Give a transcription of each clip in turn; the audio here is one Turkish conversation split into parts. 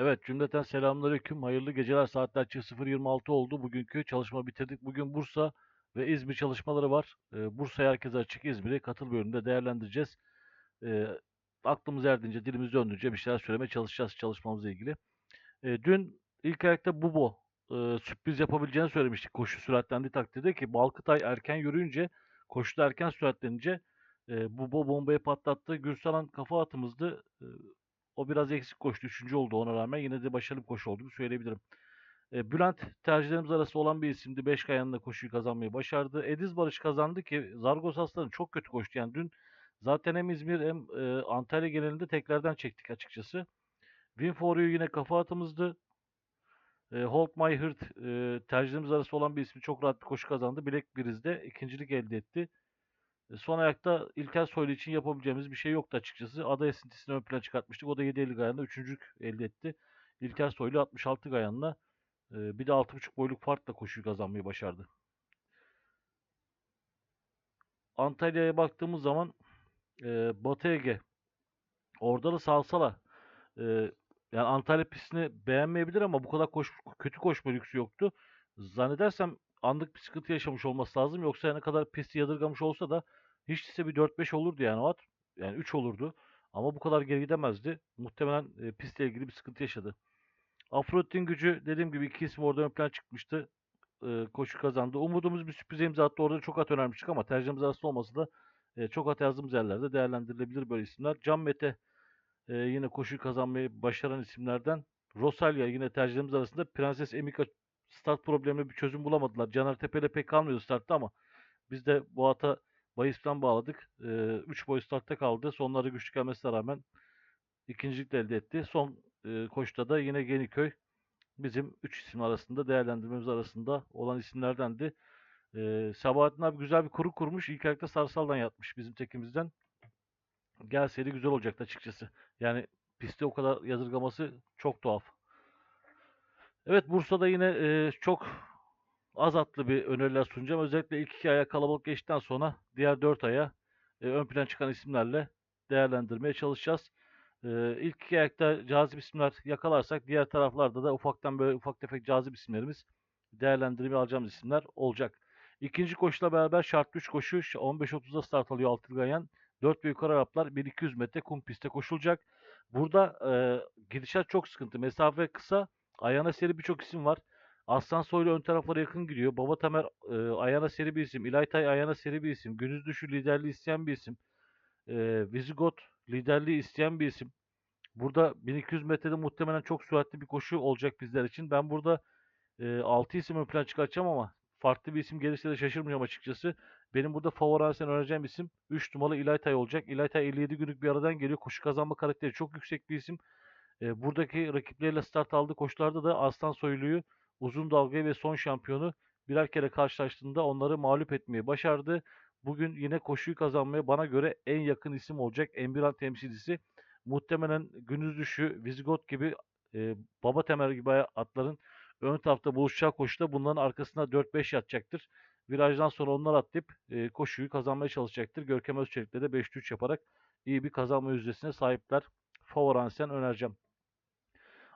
Evet, cümleten selamünaleyküm. Hayırlı geceler. Saatler 00.26 oldu. Bugünkü çalışma bitirdik. Bugün Bursa ve İzmir çalışmaları var. Ee, Bursa'ya herkese açık, İzmir'i katıl bölümünde değerlendireceğiz. Ee, aklımız erdiğince, dilimiz döndüğünce bir şeyler söylemeye çalışacağız çalışmamızla ilgili. Ee, dün ilk ayakta Bubo e, sürpriz yapabileceğini söylemiştik koşu süratlendiği takdirde ki Balkıtay erken yürüyünce, koşuda erken süratlenince e, Bubo bombayı patlattı. Gürsalan kafa atımızdı. E, o biraz eksik koştu. Üçüncü oldu ona rağmen. Yine de başarılı bir koşu olduğunu söyleyebilirim. E, Bülent tercihlerimiz arasında olan bir isimdi. Beş kayanında koşuyu kazanmayı başardı. Ediz Barış kazandı ki Zargos Aslanı çok kötü koştu. Yani dün zaten hem İzmir hem e, Antalya genelinde teklerden çektik açıkçası. Win for You yine kafa atımızdı. E, Hold My Heart e, tercihlerimiz arasında olan bir ismi çok rahat bir koşu kazandı. Black Breeze'de ikincilik elde etti. E, Son ayakta İlker Soylu için yapabileceğimiz bir şey yoktu açıkçası. Ada esintisini ön plana çıkartmıştık. O da 7.50 gayanla üçüncülük elde etti. İlker Soylu 66 gayanla e, bir de 6.5 boyluk farkla koşuyu kazanmayı başardı. Antalya'ya baktığımız zaman e, Batı Ege orada da Salsala e, yani Antalya pistini beğenmeyebilir ama bu kadar koş, kötü koşma lüksü yoktu. Zannedersem anlık bir sıkıntı yaşamış olması lazım. Yoksa ne kadar pisti yadırgamış olsa da hiç değilse bir 4-5 olurdu yani o at. Yani 3 olurdu. Ama bu kadar geri gidemezdi. Muhtemelen e, pistle ilgili bir sıkıntı yaşadı. Afrodit'in gücü dediğim gibi iki isim orada ön plan çıkmıştı. E, koşu kazandı. Umudumuz bir sürpriz imza attı. Orada çok at önermiştik ama tercihimiz arasında olması da e, çok at yazdığımız yerlerde değerlendirilebilir böyle isimler. Can Mete e, yine koşuyu kazanmayı başaran isimlerden. Rosalia yine tercihlerimiz arasında. Prenses Emika start problemine bir çözüm bulamadılar. Caner Tepe'yle pek kalmıyordu startta ama biz de bu ata Bayis'ten bağladık. 3 boy startta kaldı. Sonları güçlü gelmesine rağmen ikincilik de elde etti. Son e, koşuda da yine Yeniköy bizim 3 isim arasında değerlendirmemiz arasında olan isimlerdendi. E, Sabahattin abi güzel bir kuru kurmuş. İlk ayakta Sarsal'dan yatmış bizim tekimizden. Gelseydi güzel olacaktı açıkçası. Yani pistte o kadar yadırgaması çok tuhaf. Evet Bursa'da yine e, çok az atlı bir öneriler sunacağım. Özellikle ilk iki aya kalabalık geçtikten sonra diğer dört aya e, ön plan çıkan isimlerle değerlendirmeye çalışacağız. E, ilk iki ayakta cazip isimler yakalarsak diğer taraflarda da ufaktan böyle ufak tefek cazip isimlerimiz değerlendirmeye alacağımız isimler olacak. İkinci koşuyla beraber şartlı 3 koşu 15.30'da start alıyor Altılgayan. 4 ve yukarı Araplar 1200 metre kum pistte koşulacak. Burada e, gidişat çok sıkıntı. Mesafe kısa. Ayağına seri birçok isim var. Aslan Soylu ön taraflara yakın gidiyor. Baba Tamer e, ayağına seri bir isim. İlaytay ayağına seri bir isim. Günüz Düşü liderliği isteyen bir isim. E, Visigot liderliği isteyen bir isim. Burada 1200 metrede muhtemelen çok süratli bir koşu olacak bizler için. Ben burada e, 6 isim ön plan çıkartacağım ama farklı bir isim gelirse de şaşırmayacağım açıkçası. Benim burada favoransen önereceğim isim 3 numaralı İlaytay olacak. İlaytay 57 günlük bir aradan geliyor. Koşu kazanma karakteri çok yüksek bir isim. E, buradaki rakipleriyle start aldığı koşularda da Aslan Soylu'yu uzun dalga ve son şampiyonu birer kere karşılaştığında onları mağlup etmeyi başardı. Bugün yine koşuyu kazanmaya bana göre en yakın isim olacak Embiran temsilcisi. Muhtemelen Günüz Düşü, Vizigot gibi e, Baba Temer gibi atların ön tarafta buluşacağı koşuda bunların arkasında 4-5 yatacaktır. Virajdan sonra onlar atlayıp e, koşuyu kazanmaya çalışacaktır. Görkem Özçelik'le de 5-3 yaparak iyi bir kazanma yüzdesine sahipler. Favoransen önereceğim.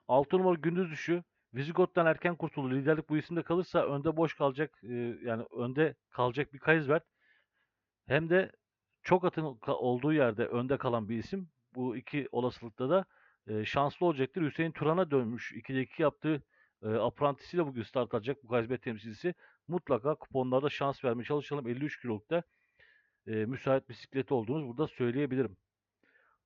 6 numara Gündüz Düşü Vizigot'tan erken kurtuldu. Liderlik bu isimde kalırsa önde boş kalacak e, yani önde kalacak bir Kaysbert. Hem de çok atın olduğu yerde önde kalan bir isim. Bu iki olasılıkta da e, şanslı olacaktır. Hüseyin Turan'a dönmüş. 2'de 2 yaptığı e, aprantisiyle bugün start alacak bu Kaysbert temsilcisi. Mutlaka kuponlarda şans vermeye çalışalım. 53 kilolukta e, müsait bisikleti olduğunuz burada söyleyebilirim.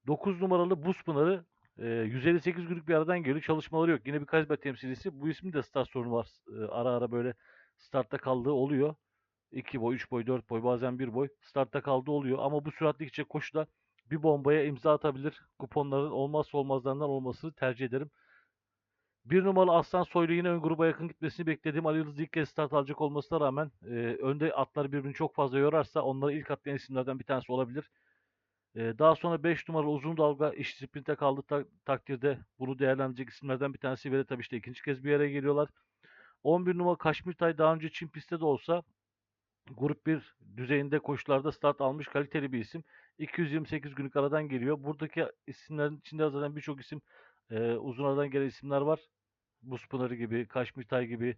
9 numaralı Buz Pınarı e, 158 günlük bir aradan geliyor. Çalışmaları yok. Yine bir Kaysbert temsilcisi. Bu ismin de start sorunu var. E, ara ara böyle startta kaldığı oluyor. 2 boy, 3 boy, 4 boy, bazen 1 boy startta kaldığı oluyor. Ama bu süratli gidecek koşuda bir bombaya imza atabilir. Kuponların olmazsa olmazlarından olmasını tercih ederim. Bir numaralı Aslan Soylu yine ön gruba yakın gitmesini beklediğim Ali Yıldız ilk kez start alacak olmasına rağmen e, önde atlar birbirini çok fazla yorarsa onları ilk atlayan isimlerden bir tanesi olabilir. E, daha sonra 5 numaralı uzun dalga iş sprinte kaldığı ta- takdirde bunu değerlendirecek isimlerden bir tanesi ve tabii işte ikinci kez bir yere geliyorlar. 11 numara Kaşmir Tay daha önce Çin pistte de olsa Grup 1 düzeyinde koşularda start almış kaliteli bir isim. 228 günlük aradan geliyor. Buradaki isimlerin içinde zaten birçok isim Ee, uzun aradan gelen isimler var. Buz Pınarı gibi, Kaşmirtay gibi,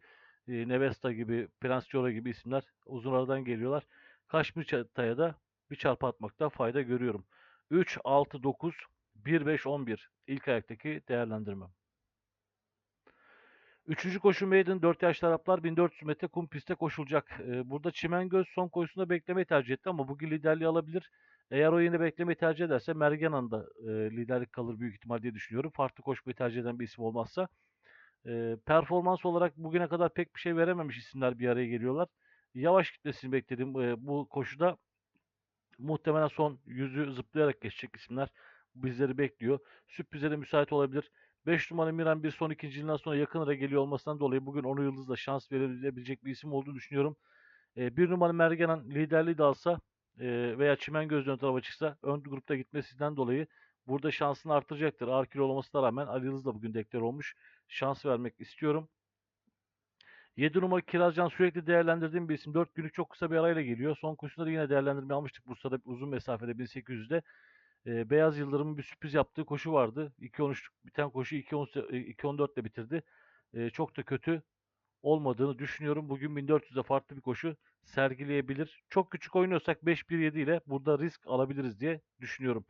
e, Nevesta gibi, Prens Jora gibi isimler uzun aradan geliyorlar. Kaşmirtay'a da bir çarpı atmakta fayda görüyorum. 3, 6, 9, 1, 5, 11 ilk ayaktaki değerlendirme. Üçüncü koşu maiden 4 yaşlı Araplar 1400 metre kum pistte koşulacak. Ee, burada Çimengöz son koşusunda beklemeyi tercih etti ama bugün liderliği alabilir. Eğer o yine beklemeyi tercih ederse Mergenan'da e, liderlik kalır büyük ihtimal diye düşünüyorum. Farklı koşmayı tercih eden bir isim olmazsa. E, performans olarak bugüne kadar pek bir şey verememiş isimler bir araya geliyorlar. Yavaş gitmesini bekledim e, bu koşuda. Muhtemelen son yüzü zıplayarak geçecek isimler bizleri bekliyor. Sürprize müsait olabilir. 5 numara Miran bir son ikinciliğinden sonra yakın ara geliyor olmasından dolayı bugün onu yıldızla şans verebilecek bir isim olduğunu düşünüyorum. E, bir numara Mergenan liderliği de alsa e, veya Çimengöz ön tarafa çıksa ön grupta gitmesinden dolayı burada şansını artıracaktır. Ağır kilo olmasına rağmen Ali Yıldız da bugün deklar olmuş. Şans vermek istiyorum. 7 numara Kirazcan sürekli değerlendirdiğim bir isim. 4 günlük çok kısa bir arayla geliyor. Son koşusunda da yine değerlendirme almıştık Bursa'da uzun mesafede 1800'de. E, Beyaz Yıldırım'ın bir sürpriz yaptığı koşu vardı. 2.13 biten koşu 2.14 ile bitirdi. E, çok da kötü olmadığını düşünüyorum. Bugün 1400'de farklı bir koşu sergileyebilir. Çok küçük oynuyorsak 5-1-7 ile burada risk alabiliriz diye düşünüyorum.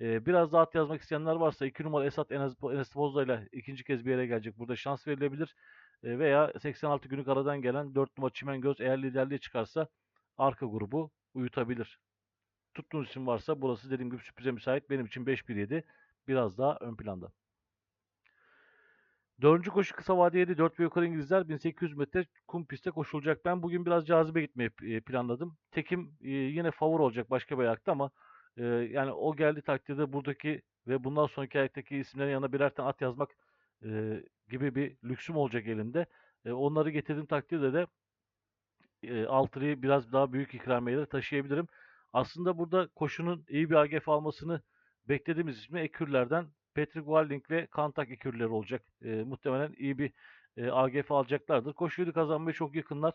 Ee, biraz daha at yazmak isteyenler varsa 2 numara Esat Enes, Enes Bozda ile ikinci kez bir yere gelecek. Burada şans verilebilir. Ee, veya 86 günlük aradan gelen 4 numara Çimengöz eğer liderliğe çıkarsa arka grubu uyutabilir. Tuttuğunuz isim varsa burası dediğim gibi sürprize müsait. Benim için 5-1-7 biraz daha ön planda. Dördüncü koşu kısa vadeli 4 ve yukarı İngilizler 1800 metre kum pistte koşulacak. Ben bugün biraz cazibe gitmeyi e, planladım. Tekim e, yine favori olacak başka bir ayakta ama e, yani o geldi takdirde buradaki ve bundan sonraki ayaktaki isimlerin yanına birer tane at yazmak e, gibi bir lüksüm olacak elimde. E, onları getirdiğim takdirde de e, altılıyı biraz daha büyük ikramiyeleri taşıyabilirim. Aslında burada koşunun iyi bir AGF almasını beklediğimiz ismi Ekürler'den Patrick Walding ve Kantak ekürleri olacak. E, muhtemelen iyi bir e, AGF alacaklardır. Koşuyu kazanmaya çok yakınlar.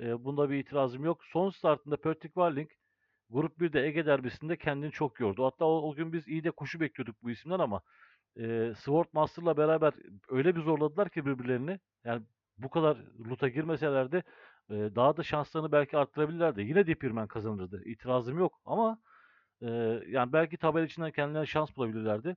E, bunda bir itirazım yok. Son startında Patrick Walding Grup 1'de Ege derbisinde kendini çok yordu. Hatta o, o gün biz iyi de koşu bekliyorduk bu isimden ama e, Sword Master'la beraber öyle bir zorladılar ki birbirlerini. Yani bu kadar luta girmeselerdi e, daha da şanslarını belki arttırabilirlerdi. Yine Dipirmen kazanırdı. İtirazım yok ama e, yani belki tabela içinden kendilerine şans bulabilirlerdi.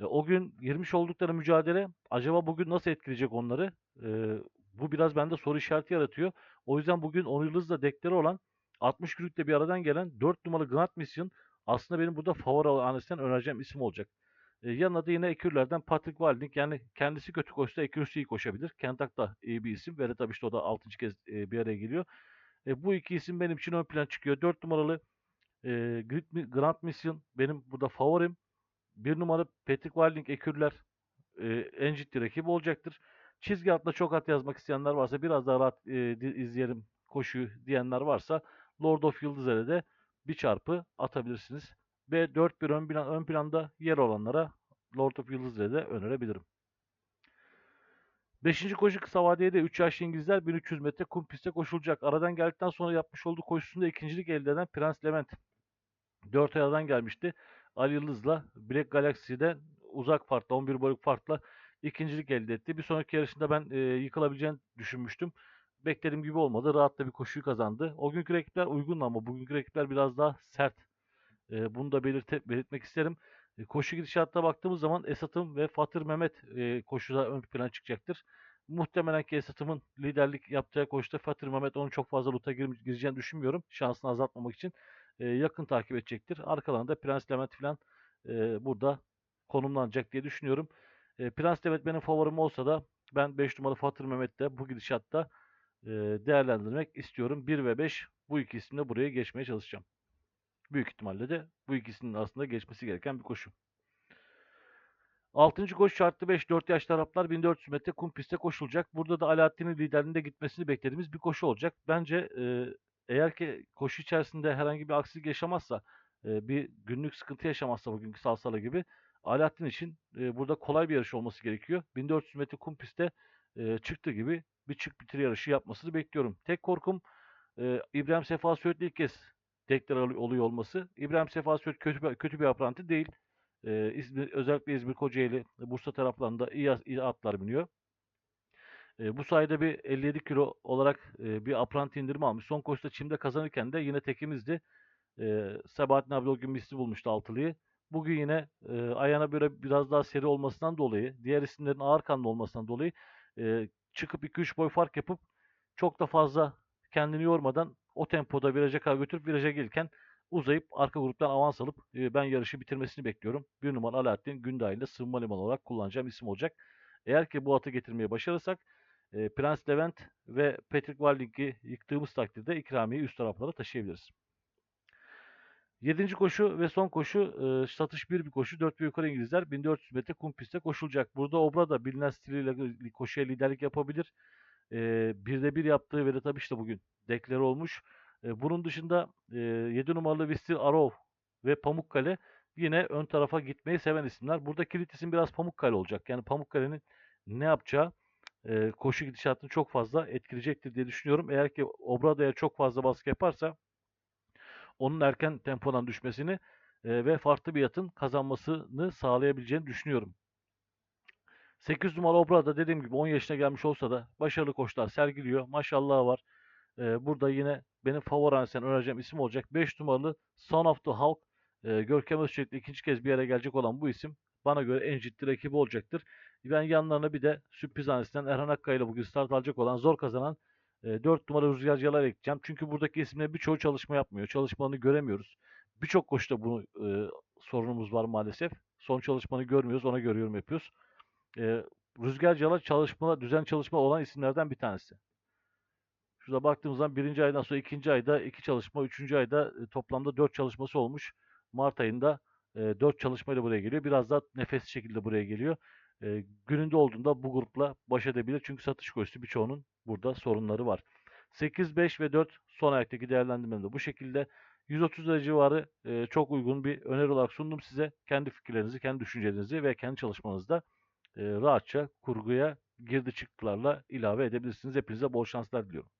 E, o gün girmiş oldukları mücadele acaba bugün nasıl etkileyecek onları? E, bu biraz bende soru işareti yaratıyor. O yüzden bugün Onur Yıldız'la dekleri olan 60 günlükte bir aradan gelen 4 numaralı Grand Mission aslında benim burada favori anesinden önereceğim isim olacak. E, yanına da yine ekürlerden Patrick Walding yani kendisi kötü koşsa ekürüsü iyi koşabilir. Kentak da iyi bir isim. Ve tabii işte o da 6. kez bir araya geliyor. Bu iki isim benim için ön plan çıkıyor. 4 numaralı e, Grand Mission benim burada favorim. Bir numara Patrick Wilding ekürler en ciddi rakibi olacaktır. Çizgi altında çok at yazmak isteyenler varsa biraz daha rahat izleyelim koşuyu diyenler varsa Lord of Yıldızer'e de bir çarpı atabilirsiniz. Ve 4-1 ön, plan, ön planda yer olanlara Lord of Yıldızer'e de önerebilirim. Beşinci koşu kısa vadeye de 3 yaşlı İngilizler 1300 metre kum pistte koşulacak. Aradan geldikten sonra yapmış olduğu koşusunda ikincilik elde eden Prens Levent 4 ayardan gelmişti. Ali Yıldız'la Black Galaxy'de uzak farkla 11 boyluk farkla ikincilik elde etti. Bir sonraki yarışında ben e, yıkılabileceğini düşünmüştüm. Beklediğim gibi olmadı. Rahatla bir koşuyu kazandı. O günkü rakipler uygun ama bugünkü rakipler biraz daha sert. E, bunu da belirt belirtmek isterim. E, koşu gidişatına baktığımız zaman Esat'ım ve Fatır Mehmet e, koşuda ön plana çıkacaktır. Muhtemelen ki Esat'ımın liderlik yapacağı koşuda Fatır Mehmet onu çok fazla luta gir gireceğini düşünmüyorum. Şansını azaltmamak için e, yakın takip edecektir. Arkalarında Prens Levent falan e, burada konumlanacak diye düşünüyorum. E, Prens Levent benim favorim olsa da ben 5 numaralı Fatır Mehmet'te bu gidişatta e, değerlendirmek istiyorum. 1 ve 5 bu iki isimle buraya geçmeye çalışacağım. Büyük ihtimalle de bu ikisinin aslında geçmesi gereken bir koşu. 6. koşu şartlı 5 4 yaşlı Araplar 1400 metre kum pistte koşulacak. Burada da Alaaddin'in liderliğinde gitmesini beklediğimiz bir koşu olacak. Bence e, eğer ki koşu içerisinde herhangi bir aksilik yaşamazsa, e, bir günlük sıkıntı yaşamazsa bugünkü Salsala gibi Alaaddin için e, burada kolay bir yarış olması gerekiyor. 1400 metre kum pistte e, çıktı gibi bir çık bitir yarışı yapmasını bekliyorum. Tek korkum e, İbrahim Sefa Söğüt'le ilk kez tekrar oluyor olması. İbrahim Sefa Söğüt kötü bir, kötü bir apranti değil. Eee, İzmir, özellikle İzmir, Kocaeli, Bursa taraflarında iyi, iyi atlar biniyor. E, bu sayede bir 57 kilo olarak e, bir apranti indirimi almış. Son koşuda çimde kazanırken de yine tekimizdi. E, Sabahattin abi o gün misli bulmuştu altılıyı. Bugün yine e, ayağına göre biraz daha seri olmasından dolayı, diğer isimlerin ağır kanlı olmasından dolayı e, çıkıp 2-3 boy fark yapıp çok da fazla kendini yormadan o tempoda viraja kadar götürüp viraja gelirken uzayıp arka gruptan avans alıp e, ben yarışı bitirmesini bekliyorum. Bir numara Alaaddin Günday'la sığınma limanı olarak kullanacağım isim olacak. Eğer ki bu atı getirmeye başarırsak e, Prens Levent ve Patrick Walding'i yıktığımız takdirde ikramiyeyi üst taraflara taşıyabiliriz. Yedinci koşu ve son koşu e, satış bir bir koşu. 4 ve yukarı İngilizler 1400 metre kum pistte koşulacak. Burada Obra da bilinen stiliyle koşuya liderlik yapabilir. E, bir de bir yaptığı Vedat Abiş de bugün deklar olmuş. E, bunun dışında e, 7 numaralı Vistir Arov ve Pamukkale yine ön tarafa gitmeyi seven isimler. Burada kilit isim biraz Pamukkale olacak. Yani Pamukkale'nin ne yapacağı e, koşu gidişatını çok fazla etkileyecektir diye düşünüyorum. Eğer ki Obrada'ya çok fazla baskı yaparsa onun erken tempodan düşmesini e, ve farklı bir yatın kazanmasını sağlayabileceğini düşünüyorum. 8 numara Obrada dediğim gibi 10 yaşına gelmiş olsa da başarılı koşular sergiliyor. Maşallah var. E, burada yine benim favori ansen önereceğim isim olacak. 5 numaralı Son of the Hulk. E, Görkem Özçelik'le ikinci kez bir yere gelecek olan bu isim bana göre en ciddi rakibi olacaktır. Ben yanlarına bir de sürpriz hanesinden Erhan Akkaya bugün start alacak olan zor kazanan e, 4 numara Rüzgarcılar ekleyeceğim. Çünkü buradaki isimlerin birçoğu çalışma yapmıyor. Çalışmalarını göremiyoruz. Birçok koşuda bunu e, sorunumuz var maalesef. Son çalışmanı görmüyoruz. Ona göre yorum yapıyoruz. E, Rüzgarcılar çalışma, düzen çalışma olan isimlerden bir tanesi. Şurada baktığımız zaman birinci aydan sonra ikinci ayda iki çalışma, üçüncü ayda e, toplamda dört çalışması olmuş. Mart ayında e, dört çalışmayla buraya geliyor. Biraz daha nefesli şekilde buraya geliyor. E, gününde olduğunda bu grupla baş edebilir. Çünkü satış koşusu birçoğunun burada sorunları var. 8, 5 ve 4 son ayaktaki değerlendirmemde bu şekilde. 130 lira civarı e, çok uygun bir öneri olarak sundum size. Kendi fikirlerinizi, kendi düşüncelerinizi ve kendi çalışmanızda rahatça kurguya girdi çıktılarla ilave edebilirsiniz. Hepinize bol şanslar diliyorum.